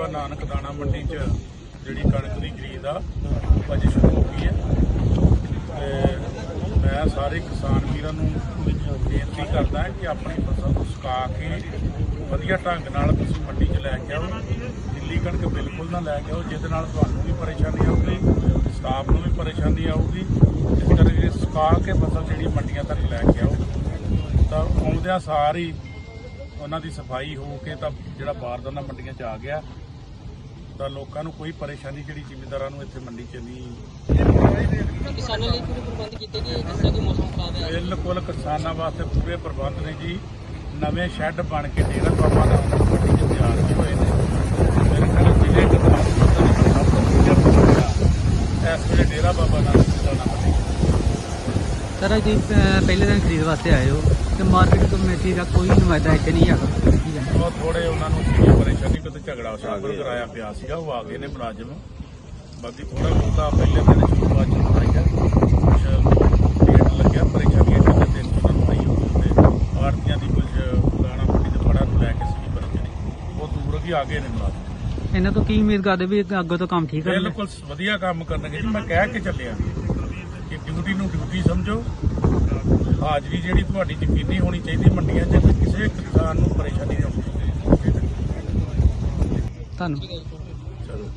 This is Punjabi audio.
ਬਾਬਾ ਨਾਨਕ ਦਾਣਾ ਮੰਡੀ 'ਚ ਜਿਹੜੀ ਕਣਕ ਦੀ ਖਰੀਦ ਆ ਉਹ ਅੱਜ ਸ਼ੁਰੂ ਹੋ ਗਈ ਹੈ। ਤੇ ਮੈਂ ਸਾਰੇ ਕਿਸਾਨ ਵੀਰਾਂ ਨੂੰ ਬੇਨਤੀ ਕਰਦਾ ਕਿ ਆਪਣੀ ਫਸਲ ਨੂੰ ਸੁਕਾ ਕੇ ਵਧੀਆ ਢੰਗ ਨਾਲ ਤੁਸੀਂ ਮੰਡੀ 'ਚ ਲੈ ਕੇ ਆਓ। ਦਿੱਲੀ ਕਣਕ ਬਿਲਕੁਲ ਨਾ ਲੈ ਕੇ ਆਓ, ਜਿਹਦੇ ਨਾਲ ਤੁਹਾਨੂੰ ਵੀ ਪਰੇਸ਼ਾਨੀ ਆਊਗੀ, ਸਟਾਫ ਨੂੰ ਵੀ ਪਰੇਸ਼ਾਨੀ ਆਊਗੀ। ਇਸ ਕਰਕੇ ਸੁਕਾ ਕੇ ਫਸਲ ਜਿਹੜੀ ਮੰਡੀਆਂ ਤੱਕ ਲੈ ਕੇ ਆਓ। ਤਾਂ ਆਉਂਦਿਆਂ ਸਾਰ ਹੀ ਉਹਨਾਂ ਦੀ ਸਫ਼ਾਈ ਹੋ ਕੇ ਤਾਂ ਜਿਹੜਾ ਬਾਰਦਾਨਾ ਮੰਡੀਆਂ 'ਚ ਆ ਗਿਆ। ਤਾਂ ਲੋਕਾਂ ਨੂੰ ਕੋਈ ਪਰੇਸ਼ਾਨੀ ਜਿਹੜੀ ਜ਼ਿਮੀਂਦਾਰਾਂ ਨੂੰ ਇੱਥੇ ਮੰਡੀ 'ਚ ਨਹੀਂ ਕਿਸਾਨਾਂ ਲਈ ਪੂਰੇ ਪ੍ਰਬੰਧ ਕੀਤੇ ਗਏ ਜਿਸ ਤਰ੍ਹਾਂ ਕਿ ਮੌਸਮ ਖਰਾਬ ਹੈ। ਬਿਲਕੁਲ ਕਿਸਾਨਾਂ ਵਾਸਤੇ ਪੂਰੇ ਪ੍ਰਬੰਧ ਨੇ ਜੀ। ਨਵੇਂ ਸ਼ੈੱਡ ਬਣ ਕੇ ਡੇਰਾ ਬਾਬਾ ਦਾ ਮੰਡੀ 'ਚ ਤਿਆਰ ਹੋਏ ਨੇ। ਮੇਰੇ ਖਿਆਲ ਜ਼ਿਲ੍ਹੇ ਗੁਰਦਾਸਪੁਰ ਦਾ ਜਿਹੜਾ ਸਭ ਤੋਂ ਵਧੀਆ ਪ੍ਰਬੰਧ ਆ ਇਸ ਵੇਲੇ ਡੇਰਾ ਬਾਬਾ 'ਚ ਸਰ ਜੀ ਪਹਿਲੇ ਦਿਨ ਖਰੀਦ ਵਾਸਤੇ ਆਏ ਹੋ ਤੇ ਮਾਰਕੀਟ ਕਮੇਟੀ ਦਾ ਕੋਈ ਨੁਮਾਇੰਦਾ ਇੱਥੇ ਨਹੀਂ ਹੈਗਾ? ਬਹੁਤ ਥੋੜੇ ਉਹਨਾਂ ਨੂੰ ਸੀਗੀ ਪਰੇਸ਼ਾਨੀ ਕਿਤੇ ਝਗੜਾ ਸ਼ਾਮਲ ਕਰਾਇਆ ਪਿਆ ਸੀਗਾ ਉਹ ਆ ਗਏ ਨੇ ਮੁਲਾਜ਼ਮ। ਬਾਕੀ ਥੋੜਾ ਬਹੁਤਾ ਪਹਿਲੇ ਦਿਨ ਸ਼ੁਰੂਆਤ ਚ ਹੋਈ ਹੈ ਕੁਛ ਲੇਟ ਲੱਗਿਆ ਪਰੇਸ਼ਾਨੀ ਕਿਤੇ ਦਿਨ ਚ ਉਹਨਾਂ ਨੂੰ ਆਈ ਹੋਈ ਤੇ ਆੜਤੀਆਂ ਦੀ ਕੁਝ ਦਾਣਾ ਮੰਡੀ ਦੇ ਫੜਾ ਨੂੰ ਲੈ ਕੇ ਸੀਗੀ ਪਰੇਸ਼ਾਨੀ ਉਹ ਦੂਰ ਵੀ ਆ ਗਏ ਨੇ ਮੁਲਾਜ਼ਮ। ਇਹਨਾਂ ਤੋਂ ਕੀ ਉਮੀਦ ਕਰਦੇ ਵੀ ਅੱਗੋਂ ਤੋਂ ਕੰਮ ਠੀਕ ਕਰਨਗੇ? ਬਿਲਕੁਲ ਵਧੀਆ ਕੰਮ ਕਰਨਗੇ। ਜੀ ਮੈਂ ਕਹਿ ਕੇ ਚੱਲਿਆ ਕਿ ਡਿਊਟੀ ਨੂੰ ਡਿਊਟੀ ਸਮਝੋ। ਹਾਜ਼ਰੀ ਜਿਹੜੀ ਤੁਹਾਡੀ ਯਕੀਨੀ ਹੋਣੀ ਚਾਹੀਦੀ ਮੰਡੀਆਂ 'ਚ ਕਿਸੇ ਕਿਸਾਨ ਨੂੰ ਪਰੇਸ਼ਾਨੀ ਤੁਹਾਨੂੰ ਚਲੋ।